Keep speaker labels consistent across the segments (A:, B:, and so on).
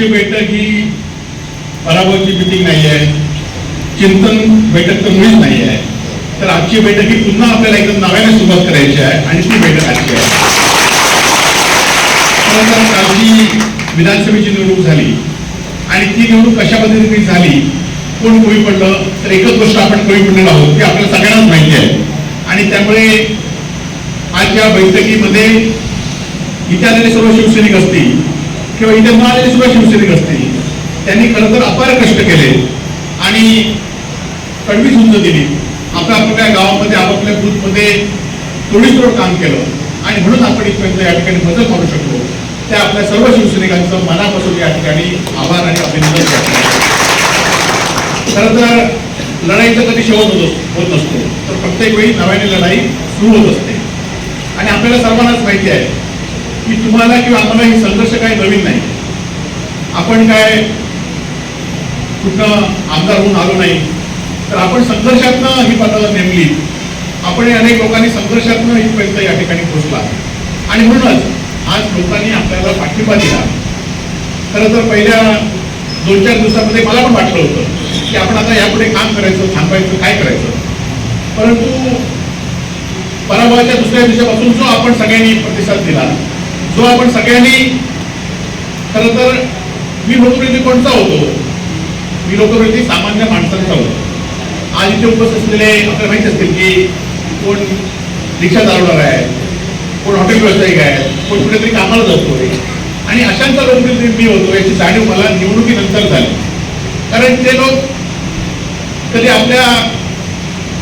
A: आजची बैठक ही पराभवाची मिटिंग नाही आहे. चिंतन बैठक तर मुळीच नाही आहे. तर आजची बैठक ही पुन्हा आपल्याला एकदम नव्याने सुरुवात करायची आहे आणि ती बैठक आजची आहे. कालची विधानसभेची निवडणूक झाली आणि ती निवडणूक कशा पद्धतीने झाली कोण कमी पडलं तर एकच गोष्ट आपण कमी पडलेलो आहोत ती आपल्याला सगळ्यांनाच माहिती आहे. आणि त्यामुळे आज या बैठकीमध्ये इथे आलेले सर्व शिवसैनिक असतील किंवा इथे न सुद्धा शिवसैनिक असतील. त्यांनी खरं तर अपार कष्ट केले आणि कडवी झुंज दिली. आपल्या आपल्या गावामध्ये आपापल्या बूथमध्ये तोडीतोड काम केलं. आणि म्हणून आपण इथपर्यंत या ठिकाणी मदत करू शकलो त्या आपल्या सर्व शिवसैनिकांचं मनापासून या ठिकाणी आभार आणि अभिनंदन करतो. खरं तर लढाईचा कधी शेवट होत होत नसतो. तर प्रत्येक वेळी नव्याने लढाई सुरू होत असते. आणि आपल्याला सर्वांनाच माहिती आहे की तुम्हाला किंवा आम्हाला ही संघर्ष काय आपण काय कुठं आमदार होऊन आलो नाही तर आपण संघर्षातनं ही पदाला नेमली. आपण अनेक लोकांनी संघर्षातनं पर्यंत या ठिकाणी पोहोचला आणि म्हणूनच आज लोकांनी आपल्याला पाठिंबा दिला. खरं तर पहिल्या दोन चार दिवसामध्ये मला पण वाटलं होतं की आपण आता यापुढे काम करायचं थांबायचं काय करायचं. परंतु पराभवाच्या दुसऱ्या दिवसापासून जो आपण सगळ्यांनी प्रतिसाद दिला जो आपण सगळ्यांनी खरं तर मी लोकप्रतिनिधी कोणता होतो? मी लोकप्रतिनिधी सामान्य माणसांचा होतो. आज इथे उपस्थित असलेले आपल्याला माहिती असतील की कोण रिक्षा चालवणार आहे कोण हॉटेल व्यावसायिक आहे कोण कुठेतरी कामाला जातोय आणि अशांचा लोकप्रतिनिधी मी होतो याची जाणीव मला निवडणुकीनंतर झाली. कारण ते लोक कधी आपल्या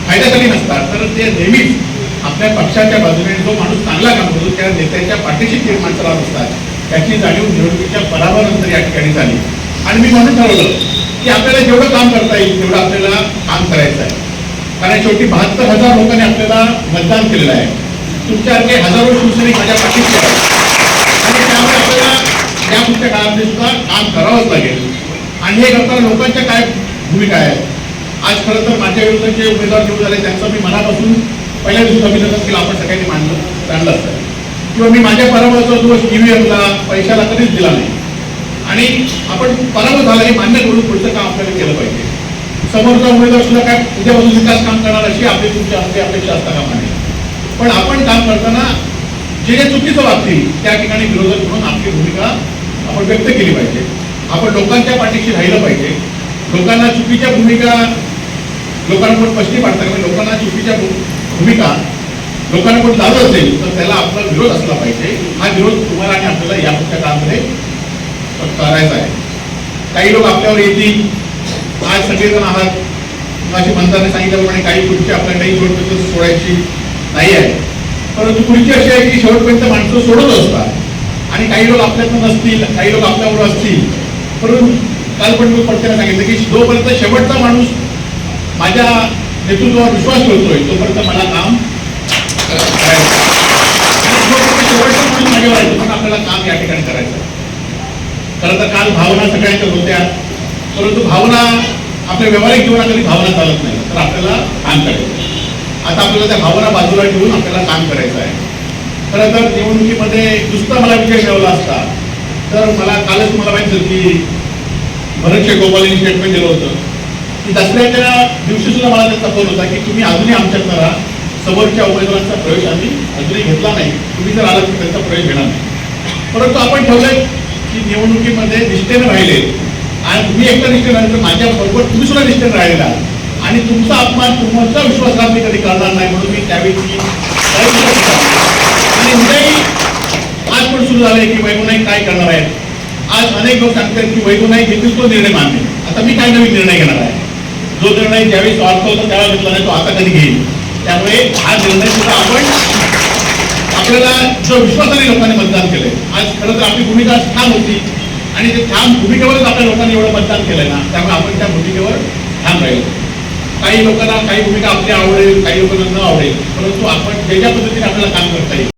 A: फायद्यासाठी नसतात तर ते नेहमीच आपल्या पक्षाच्या बाजूने जो माणूस चांगला काम करतो त्या नेत्याच्या पाठीशी ते माणसं राहत असतात. त्याची जाणीव निवडणुकीच्या पराभवानंतर या ठिकाणी झाली. आणि मी म्हणून ठरवलं की आपल्याला जेवढं काम करता येईल तेवढं आपल्याला काम करायचं आहे. कारण शेवटी बहात्तर हजार लोकांनी आपल्याला मतदान केलेलं आहे. तुमच्यासारखे हजारो शिवसैनिक माझ्या पाठीशी आहेत. आणि त्यामुळे आपल्याला या पुढच्या काळामध्ये सुद्धा काम करावंच लागेल. आणि हे करताना लोकांच्या काय भूमिका आहे आज खरं तर माझ्या विरुद्ध जे उमेदवार निवडून झाले त्यांचं मी मनापासून पहिल्या दिवशी अभिनंदन केलं. आपण सगळ्यांनी मांडलं जाणलं असतं. किंवा मी माझ्या पराभवाचा दोष ईव्हीएमला पैशाला कधीच दिला नाही. आणि आपण पराभव झाला हे मान्य करून पुढचं काम आपल्याला केलं पाहिजे. समोरचा उमेदवार सुद्धा काय उद्यापासून विकास काम करणार अशी आपली तुमच्या हस्ते अपेक्षा असता कामा नये पण आपण काम करताना जे जे चुकीचं वागतील त्या ठिकाणी विरोधक म्हणून आपली भूमिका आपण व्यक्त केली पाहिजे. आपण लोकांच्या पाठीशी राहिलं पाहिजे. लोकांना चुकीच्या भूमिका लोकांना पश्चिम पाडता म्हणजे लोकांना चुकीच्या भू- भूमिका लोकांना कोणी चालू असेल तर त्याला आपला विरोध असला पाहिजे. हा विरोध तुम्हाला आणि आपल्याला या पुढच्या काळामध्ये करायचा आहे. काही लोक आपल्यावर येतील. आज सगळेजण आहात. माझी मंत्र्याने सांगितल्याप्रमाणे काही पुढची आपल्याला काही शेवटपर्यंत सोडायची नाही आहे. परंतु पुढची अशी आहे की शेवटपर्यंत माणसं सोडत असतात. आणि काही लोक आपल्यातनं नसतील काही लोक आपल्यावर असतील. परंतु काल पण मी पडताना सांगितलं की जोपर्यंत शेवटचा माणूस माझ्या नेतृत्वावर विश्वास ठेवतोय तोपर्यंत मला काम करायचं आहे. आणि जोपर्यंत आपल्याला काम या ठिकाणी करायचं आहे. खरं तर काल भावना सगळ्यांच्या होत्या परंतु भावना आपल्या व्यावहारिक जीवनात कधी भावना चालत नाही तर आपल्याला काम करायचं आता आपल्याला त्या भावना बाजूला ठेवून आपल्याला काम करायचं आहे खरं तर निवडणुकीमध्ये नुसता मला विजय मिळवला असता तर मला कालच मला माहिती होतं की भरत गोपाल यांनी स्टेटमेंट दिलं होतं की दसऱ्याच्या दिवशी सुद्धा मला त्यांचा फोन होता की तुम्ही अजूनही आमच्यात करा समोरच्या उमेदवारांचा प्रवेश आम्ही अजूनही घेतला नाही. तुम्ही जर आलात तर त्यांचा प्रवेश घेणार नाही. परंतु आपण ठेवलंय की निवडणुकीमध्ये निष्ठेनं राहिले. आणि तुम्ही एकटा निष्ठेनं राहिले तर माझ्या बरोबर तुम्ही सुद्धा निष्ठेनं राहिलेला. आणि तुमचा अपमान तुमचा विश्वासघात मी कधी करणार नाही म्हणून मी त्यावेळी आणि उद्याही आज पण सुरू झालंय की वैगुनाईक काय करणार आहेत आज अनेक लोक सांगतात की वैगुनाईक घेतील तो निर्णय मानले आता मी काय नवीन निर्णय घेणार आहे? जो निर्णय ज्यावेळी स्वार्थ होता त्यावेळेला घेतला नाही तो आता कधी घेईल? त्यामुळे हा निर्णय सुद्धा आपण. आपल्याला जो विश्वासाने लोकांनी मतदान केलंय आज खरं तर आपली भूमिका ठाम होती आणि ते ठाम भूमिकेवरच आपल्या लोकांनी एवढं मतदान केलंय ना त्यामुळे आपण त्या भूमिकेवर ठाम राहिलो. काही लोकांना काही भूमिका आपली आवडेल काही लोकांना न आवडेल परंतु आपण ज्या ज्या पद्धतीने आपल्याला काम करता येईल.